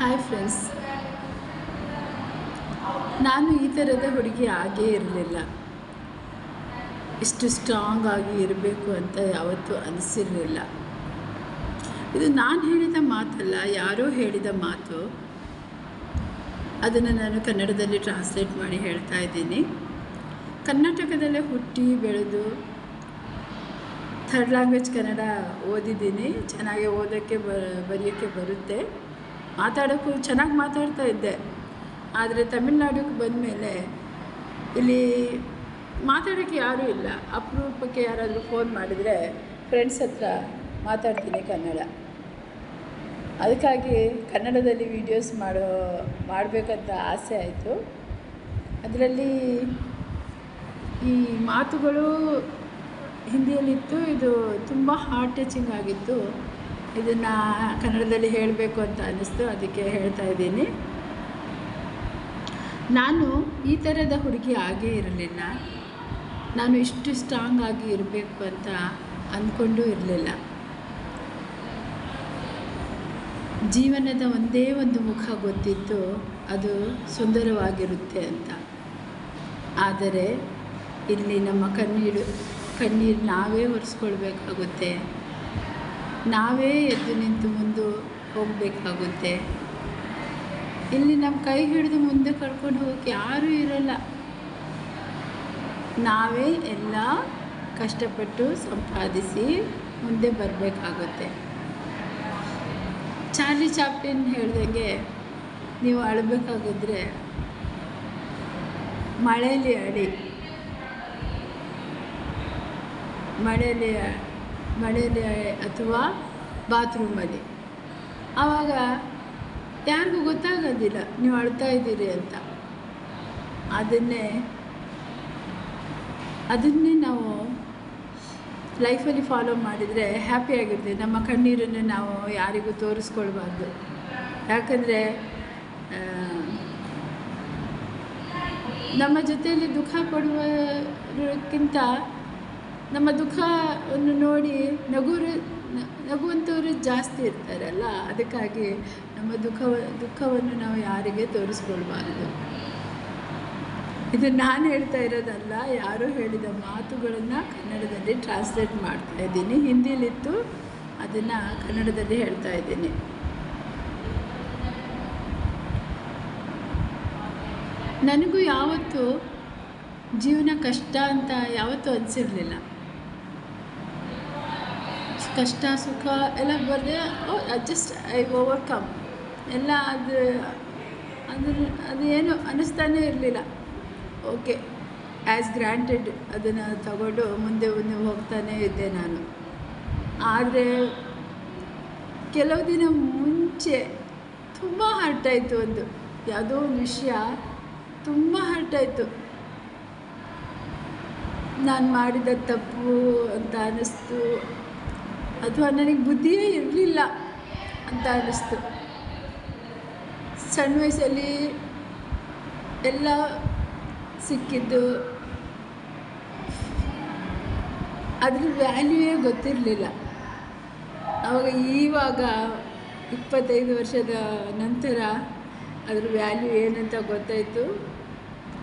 Hi friends ನಾನು ಈ ಥರದ ಹುಡುಗಿ ಆಗೇ ಇರಲಿಲ್ಲ. ಇಷ್ಟು ಸ್ಟ್ರಾಂಗ್ ಆಗಿ ಇರಬೇಕು ಅಂತ ಯಾವತ್ತೂ ಅನಿಸಿರಲಿಲ್ಲ. ಇದು ನಾನು ಹೇಳಿದ ಮಾತಲ್ಲ, ಯಾರೋ ಹೇಳಿದ ಮಾತು. ಅದನ್ನು ನಾನು ಕನ್ನಡದಲ್ಲಿ ಟ್ರಾನ್ಸ್ಲೇಟ್ ಮಾಡಿ ಹೇಳ್ತಾ ಇದ್ದೀನಿ. ಕರ್ನಾಟಕದಲ್ಲೇ ಹುಟ್ಟಿ, ಬೆಳೆದು ಥರ್ಡ್ ಲ್ಯಾಂಗ್ವೇಜ್ ಕನ್ನಡ ಓದಿದ್ದೀನಿ. ಚೆನ್ನಾಗಿ ಓದೋಕ್ಕೆ ಬ, ಬರೆಯೋಕ್ಕೆ ಬರುತ್ತೆ. ಮಾತಾಡೋಕ್ಕೂ ಚೆನ್ನಾಗಿ ಮಾತಾಡ್ತಾ ಇದ್ದೆ. ಆದರೆ ತಮಿಳ್ನಾಡಿಗೆ ಬಂದಮೇಲೆ ಇಲ್ಲಿ ಮಾತಾಡೋಕ್ಕೆ ಯಾರೂ ಇಲ್ಲ. ಅಪರೂಪಕ್ಕೆ ಯಾರಾದರೂ ಫೋನ್ ಮಾಡಿದರೆ ಫ್ರೆಂಡ್ಸ್ ಹತ್ರ ಮಾತಾಡ್ತೀನಿ ಕನ್ನಡ. ಅದಕ್ಕಾಗಿ ಕನ್ನಡದಲ್ಲಿ ವೀಡಿಯೋಸ್ ಮಾಡೋ, ಮಾಡಬೇಕಂತ ಆಸೆ ಆಯಿತು. ಅದರಲ್ಲಿ ಈ ಮಾತುಗಳು ಹಿಂದಿಯಲ್ಲಿತ್ತು. ಇದು ತುಂಬ ಹಾರ್ಟ್ ಟಚಿಂಗ್ ಆಗಿತ್ತು. ಇದನ್ನು ಕನ್ನಡದಲ್ಲಿ ಹೇಳಬೇಕು ಅಂತ ಅನ್ನಿಸ್ತು, ಅದಕ್ಕೆ ಹೇಳ್ತಾ ಇದ್ದೀನಿ. ನಾನು ಈ ಥರದ ಹುಡುಗಿ ಆಗೇ ಇರಲಿಲ್ಲ. ನಾನು ಇಷ್ಟು ಸ್ಟ್ರಾಂಗ್ ಆಗಿ ಇರಬೇಕು ಅಂತ ಅಂದ್ಕೊಂಡು ಇರಲಿಲ್ಲ. ಜೀವನದ ಒಂದೇ ಒಂದು ಮುಖ ಗೊತ್ತಿತ್ತು, ಅದು ಸುಂದರವಾಗಿರುತ್ತೆ ಅಂತ. ಆದರೆ, ಇಲ್ಲಿ ನಮ್ಮ ಕಣ್ಣೀರು ಕಣ್ಣೀರು ನಾವೇ ಒರೆಸ್ಕೊಳ್ಬೇಕಾಗುತ್ತೆ. ನಾವೇ ಎದ್ದು ನಿಂತು ಮುಂದೆ ಹೋಗಬೇಕಾಗುತ್ತೆ. ಇಲ್ಲಿ ನಮ್ಮ ಕೈ ಹಿಡಿದು ಮುಂದೆ ಕರ್ಕೊಂಡು ಹೋಗೋಕ್ಕೆ ಯಾರೂ ಇರಲ್ಲ. ನಾವೇ ಎಲ್ಲ ಕಷ್ಟಪಟ್ಟು ಸಂಪಾದಿಸಿ ಮುಂದೆ ಬರಬೇಕಾಗುತ್ತೆ. ಚಾರ್ಲಿ ಚಾಪ್ಲಿನ್ ಹೇಳ್ದಂಗೆ, ನೀವು ಅಳಬೇಕಾಗಿದ್ರೆ ಮಳೆಯಲ್ಲಿ ಅಡಿ ಮಳೆಯಲ್ಲಿ ಮಳೆಯಲ್ಲಿ ಅಥವಾ ಬಾತ್ರೂಮಲ್ಲಿ. ಆವಾಗ ಯಾರಿಗೂ ಗೊತ್ತಾಗೋದಿಲ್ಲ, ನೀವು ಅಳ್ತಾ ಇದ್ದೀರಿ ಅಂತ. ಅದನ್ನೇ ಅದನ್ನೇ ನಾವು ಲೈಫಲ್ಲಿ ಫಾಲೋ ಮಾಡಿದರೆ ಹ್ಯಾಪಿಯಾಗಿರ್ತೀವಿ ನಮ್ಮ ಕಣ್ಣೀರನ್ನು ನಾವು ಯಾರಿಗೂ ತೋರಿಸ್ಕೊಳ್ಬಾರ್ದು. ಯಾಕಂದರೆ ನಮ್ಮ ಜೊತೆಯಲ್ಲಿ ದುಃಖ ಪಡುವಕ್ಕಿಂತ ನಮ್ಮ ದುಃಖವನ್ನು ನೋಡಿ ನಗುರು, ನಗುವಂಥವರು ಜಾಸ್ತಿ ಇರ್ತಾರಲ್ಲ, ಅದಕ್ಕಾಗಿ ನಮ್ಮ ದುಃಖ ದುಃಖವನ್ನು ನಾವು ಯಾರಿಗೆ ತೋರಿಸ್ಕೊಳ್ಬಾರ್ದು. ಇದು ನಾನು ಹೇಳ್ತಾ ಇರೋದಲ್ಲ, ಯಾರು ಹೇಳಿದ ಮಾತುಗಳನ್ನು ಕನ್ನಡದಲ್ಲಿ ಟ್ರಾನ್ಸ್ಲೇಟ್ ಮಾಡ್ತಾ ಇದ್ದೀನಿ. ಹಿಂದಿಲಿತ್ತು, ಅದನ್ನು ಕನ್ನಡದಲ್ಲಿ ಹೇಳ್ತಾ ಇದ್ದೀನಿ. ನನಗೂ ಯಾವತ್ತೂ ಜೀವನ ಕಷ್ಟ ಅಂತ ಯಾವತ್ತೂ ಅನಿಸಿರಲಿಲ್ಲ. ಕಷ್ಟ, ಸುಖ ಎಲ್ಲ ಬರದೆ ಜಸ್ಟ್ ಐ ಓವರ್ಕಮ್ ಎಲ್ಲ ಅದು ಅದ್ರ ಅದು ಏನು ಅನ್ನಿಸ್ತಾನೇ ಇರಲಿಲ್ಲ. ಓಕೆ ಆ್ಯಸ್ ಗ್ರ್ಯಾಂಟೆಡ್ ಅದನ್ನು ತಗೊಂಡು ಮುಂದೆ ಮುಂದೆ ಹೋಗ್ತಾನೇ ಇದ್ದೆ ನಾನು. ಆದರೆ, ಕೆಲವು ದಿನ ಮುಂಚೆ ತುಂಬ ಹರ್ಟಾಯಿತು ಒಂದು. ಯಾವುದೋ ಒಂದು ವಿಷಯ ತುಂಬ ಹರ್ಟಾಯಿತು ನಾನು ಮಾಡಿದ ತಪ್ಪು ಅಂತ ಅನ್ನಿಸ್ತು ಅಥವಾ ನನಗೆ ಬುದ್ಧಿಯೇ ಇರಲಿಲ್ಲ ಅಂತ ಅನ್ನಿಸ್ತು. ಸಣ್ಣ ವಯಸ್ಸಲ್ಲಿ ಎಲ್ಲ ಸಿಕ್ಕಿದ್ದು ಅದ್ರ ವ್ಯಾಲ್ಯೂಯೇ ಗೊತ್ತಿರಲಿಲ್ಲ. ಆವಾಗ ಈವಾಗ ಇಪ್ಪತ್ತೈದು ವರ್ಷದ ನಂತರ ಅದ್ರ ವ್ಯಾಲ್ಯೂ ಏನಂತ ಗೊತ್ತಾಯಿತು.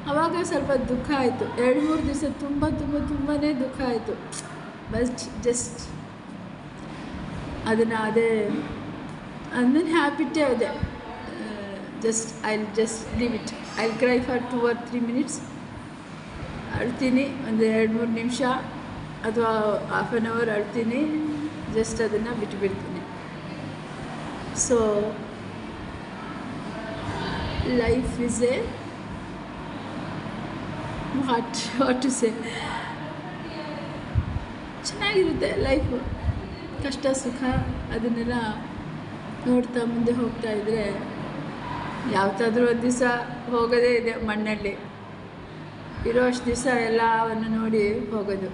ಆವಾಗ ಸ್ವಲ್ಪ ದುಃಖ ಆಯಿತು. ಎರಡು ಮೂರು ದಿವಸ ತುಂಬ ತುಂಬ ತುಂಬಾ ದುಃಖ ಆಯಿತು. ಬಸ್ ಜಸ್ಟ್ ಅದನ್ನು ಅದೇ ಅದನ್ನ ಹ್ಯಾಬಿಟ್ಟೇ ಅದೇ just I just leave it I cry for two or three minutes ಅಳ್ತೀನಿ ಒಂದು ಎರಡು ಮೂರು ನಿಮಿಷ ಅಥವಾ ಹಾಫ್ ಆನ್ ಅವರ್ ಅಳ್ತೀನಿ ಜಸ್ಟ್ ಅದನ್ನು ಬಿಟ್ಟುಬಿಡ್ತೀನಿ so life is a what what to say ಚೆನ್ನಾಗಿರುತ್ತೆ ಲೈಫು ಕಷ್ಟ, ಸುಖ ಅದನ್ನೆಲ್ಲ ನೋಡ್ತಾ ಮುಂದೆ ಹೋಗ್ತಾ ಇದ್ದರೆ ಯಾವತ್ತಾದರೂ ಒಂದು ದಿವಸ ಹೋಗೋದೇ ಇದೆ ಮಣ್ಣಲ್ಲಿ. ಇರೋ ಅಷ್ಟು ದಿವಸ ಎಲ್ಲವನ್ನು ನೋಡಿ ಹೋಗೋದು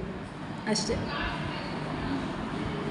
ಅಷ್ಟೇ.